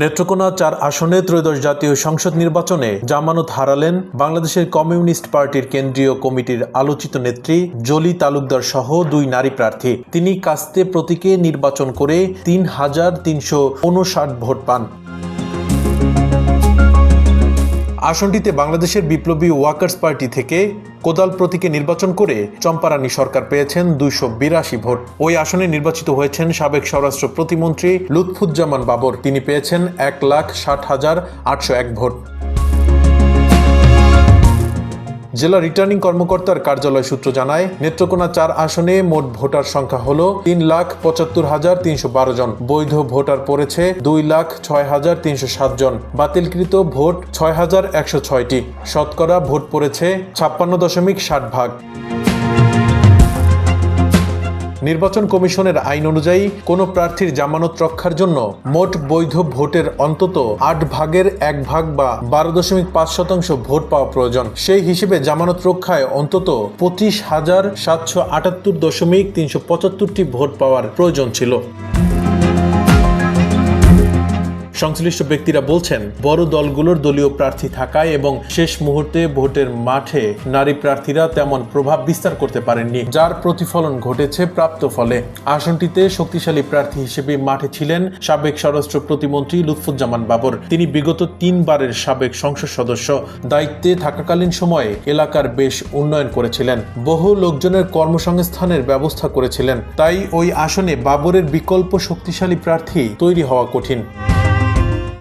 নেত্রকোনা চার আসনে ত্রয়োদশ জাতীয় সংসদ নির্বাচনে জামানত হারালেন বাংলাদেশের কমিউনিস্ট পার্টির কেন্দ্রীয় কমিটির আলোচিত নেত্রী জলি তালুকদার সহ দুই নারী প্রার্থী। তিনি কাস্তে প্রতীকে নির্বাচন করে তিন হাজার তিনশো উনষাট ভোট পান। আসনটিতে বাংলাদেশের বিপ্লবী ওয়ার্কার্স পার্টি থেকে কোদাল প্রতীকে নির্বাচন করে চম্পারানী সরকার পেয়েছেন দুইশো বিরাশি ভোট। ওই আসনে নির্বাচিত হয়েছেন সাবেক স্বরাষ্ট্র প্রতিমন্ত্রী লুৎফুজ্জামান বাবর। তিনি পেয়েছেন এক লাখ ষাট হাজার আটশো এক ভোট। জেলা রিটার্নিং কর্মকর্তার কার্যালয় সূত্র জানায়, নেত্রকোনা চার আসনে মোট ভোটার সংখ্যা হল তিন লাখ পঁচাত্তর হাজার তিনশো বারো জন। বৈধ ভোটার পড়েছে দুই লাখ ছয় হাজার তিনশো সাত জন। বাতিলকৃত ভোট ছয় হাজার একশো ছয়টি। শতকরা ভোট পড়েছে ছাপ্পান্ন দশমিক ষাট ভাগ। নির্বাচন কমিশনের আইন অনুযায়ী কোনো প্রার্থীর জামানত রক্ষার জন্য মোট বৈধ ভোটের অন্তত আট ভাগের এক ভাগ বা বারো দশমিক পাঁচ শতাংশ ভোট পাওয়া প্রয়োজন। সেই হিসেবে জামানত রক্ষায় অন্তত পঁচিশ হাজার সাতশো আটাত্তর দশমিক তিনশো পঁচাত্তরটি ভোট পাওয়ার প্রয়োজন ছিল। সংশ্লিষ্ট ব্যক্তিরা বলছেন, বড় দলগুলোর দলীয় প্রার্থী থাকায় এবং শেষ মুহূর্তে ভোটের মাঠে নারী প্রার্থীরা তেমন প্রভাব বিস্তার করতে পারেননি, যার প্রতিফলন ঘটেছে প্রাপ্ত ফলে। আসনটিতে শক্তিশালী প্রার্থী হিসেবে মাঠে ছিলেন সাবেক স্বরাষ্ট্র প্রতিমন্ত্রী লুৎফুজ্জামান বাবর। তিনি বিগত তিনবারের সাবেক সংসদ সদস্য। দায়িত্বে থাকাকালীন সময়ে এলাকার বেশ উন্নয়ন করেছিলেন। বহু লোকজনের কর্মসংস্থানের ব্যবস্থা করেছিলেন। তাই ওই আসনে বাবরের বিকল্প শক্তিশালী প্রার্থী তৈরি হওয়া কঠিন।